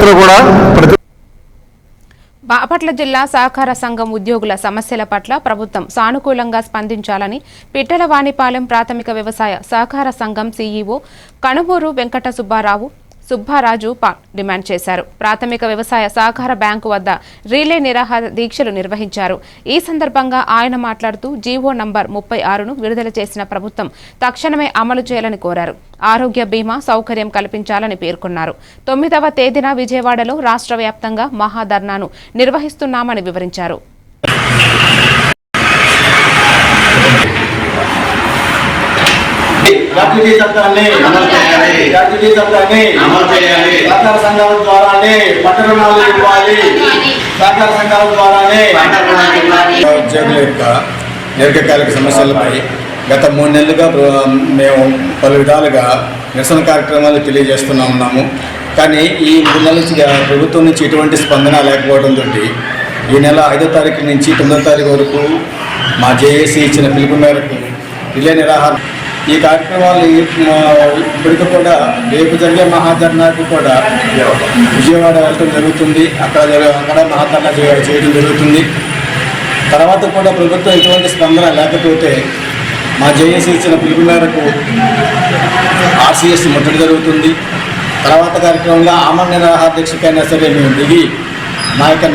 భవిష్యత్తులో కూడా ప్రతి బాపట్ల జిల్లా సహకార సంఘం ఉద్యోగుల సమస్యల పట్ల ప్రభుత్వం సానుకూలంగా స్పందించాలని పిట్టలవాణిపాలెం ప్రాథమిక వ్యవసాయ సహకార సంఘం సీఈఓ కణుమూరు వెంకట సుబ్బారావు సుబ్బారాజు డిమాండ్ చేశారు. ప్రాథమిక వ్యవసాయ సహకార బ్యాంకు వద్ద రీలే నిరాహార దీక్షలు నిర్వహించారు. ఈ సందర్భంగా ఆయన మాట్లాడుతూ జీవో నంబర్ ముప్పై ఆరును విడుదల చేసిన ప్రభుత్వం తక్షణమే అమలు చేయాలని కోరారు. ఆరోగ్య బీమా సౌకర్యం కల్పించాలని పేర్కొన్నారు. తొమ్మిదవ తేదీన విజయవాడలో రాష్ట్ర వ్యాప్తంగా మహాధర్నాను నిర్వహిస్తున్నామని వివరించారు. గ్రాట్యుటీ చట్టాన్ని చేయాలి. అమలు చేయాలి. సహకార సంఘాల ద్వారానే పంట రుణాలు ఇవ్వాలి సహకార సంఘాల ద్వారానే ఉద్యోగుల యొక్క దీర్ఘకాలిక సమస్యలపై గత మూడు నెలలుగా మేము పలు విధాలుగా నిరసన కార్యక్రమాలు తెలియజేస్తూనే ఉన్నాము కానీ ఈ మూడు నెలల నుంచి ప్రభుత్వం నుంచి ఎటువంటి స్పందన లేకపోవడంతో ఈ నెల ఐదో తారీఖు నుంచి తొమ్మిదో తారీఖు వరకు మా జేఏసీ ఇచ్చిన పిలుపు మేరకు రిలే నిరాహార ఈ కార్యక్రమాలు మా ఇప్పటికి కూడా రేపు జరిగే మహాధర్నాకు కూడా విజయవాడ వెళ్ళటం జరుగుతుంది. అక్కడ అక్కడ మహాధర్నా చేయడం జరుగుతుంది. తర్వాత కూడా ప్రభుత్వం ఎటువంటి స్పందన లేకపోతే మా జేఏసీ ఇచ్చిన పిలుపు మేరకు ఆర్సీఎస్ ముట్టడి జరుగుతుంది. తర్వాత కార్యక్రమంలో ఆమరణ నిరాహార దీక్షకైనా సరే మేము దిగి మా యొక్క